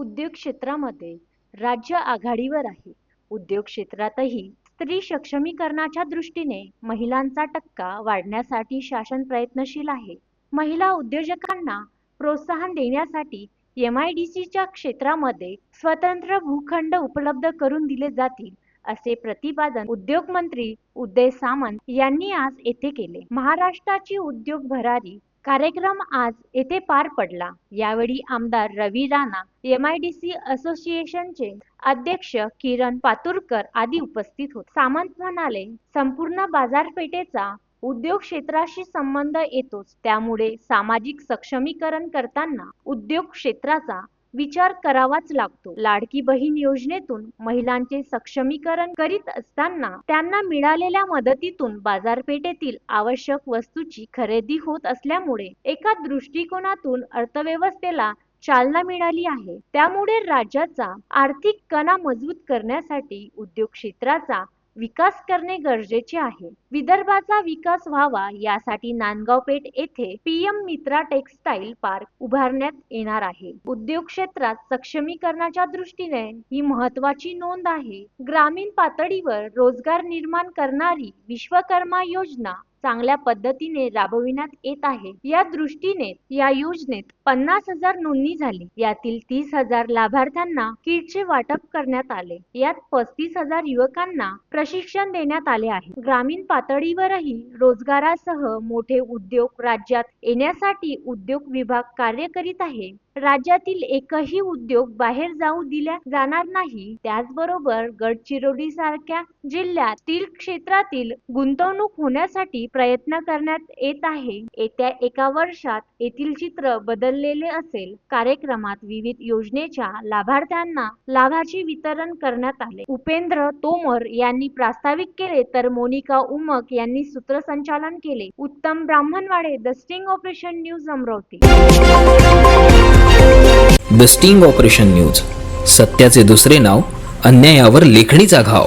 उद्योग क्षेत्रामध्ये राज्य आघाडीवर आहे. उद्योग क्षेत्रातही स्त्री सक्षमीकरणाच्या दृष्टीने महिलांचा टक्का वाढण्यासाठी शासन प्रयत्नशील आहे. महिला उद्योजकांना प्रोत्साहन देण्यासाठी एम आय डी सीच्या क्षेत्रामध्ये स्वतंत्र भूखंड उपलब्ध करून दिले जातील असे प्रतिपादन उद्योग मंत्री उदय सामंत यांनी आज येथे केले. महाराष्ट्राची उद्योग भरारी कार्यक्रम आज येथे पार पडला. यावेळी आमदार Ravi Rana M I D C असोसिएशनचे अध्यक्ष किरण पातुरकर आदी उपस्थित होते. सामंत म्हणाले संपूर्ण बाजारपेठेचा उद्योग क्षेत्राशी संबंध येतोच. त्यामुळे सामाजिक सक्षमीकरण करताना उद्योग क्षेत्राचा विचार करावाच लागतो. लाडकी बहीण योजनेतून महिलांचे सक्षमीकरण करीत असताना त्यांना मिळालेल्या मदतीतून बाजारपेठेतील आवश्यक वस्तूची खरेदी होत असल्यामुळे एका दृष्टिकोनातून अर्थव्यवस्थेला चालना मिळाली आहे. त्यामुळे राज्याचा आर्थिक कणा मजबूत करण्यासाठी उद्योग क्षेत्राचा विकास करणे गरजेचे आहे. विदर्भाचा विकास व्हावा यासाठी नांदगाव पेठ येथे पीएम मित्रा टेक्सटाईल पार्क उभारण्यात येणार आहे. उद्योग क्षेत्रात सक्षमीकरणाच्या दृष्टीने ही महत्वाची नोंद आहे. ग्रामीण पातळीवर रोजगार निर्माण करणारी विश्वकर्मा योजना चांगल्या पद्धतीने राबविण्यात येत आहे. या दृष्टीने या योजनेत पन्नास हजार नोंदणी झाली. यातील तीस हजार लाभार्थ्यांना किटचे वाटप करण्यात आले. यात पस्तीस हजार युवकांना प्रशिक्षण देण्यात आले आहे. ग्रामीण पातळीवरही रोजगारासह मोठे उद्योग राज्यात येण्यासाठी उद्योग विभाग कार्य करीत आहे. राज्यातील एकही उद्योग बाहेर जाऊ दिल्या जाणार नाही. त्याचबरोबर गडचिरोली सारख्या जिल्ह्यात स्टील क्षेत्रातील गुंतवणूक होण्यासाठी प्रयत्न करण्यात येत आहे. येत्या एका वर्षात येथील चित्र बदललेले असेल. कार्यक्रमात विविध योजनेच्या लाभार्थ्यांना लाभाचे वितरण करण्यात आले. उपेंद्र तोमर यांनी प्रास्ताविक केले तर मोनिका उमक यांनी सूत्रसंचालन केले. Uttam Brahmanwade the sting operation news Amravati. The sting operation news सत्याचे दुसरे नाव अन्यायावर लेखणीचा घाव.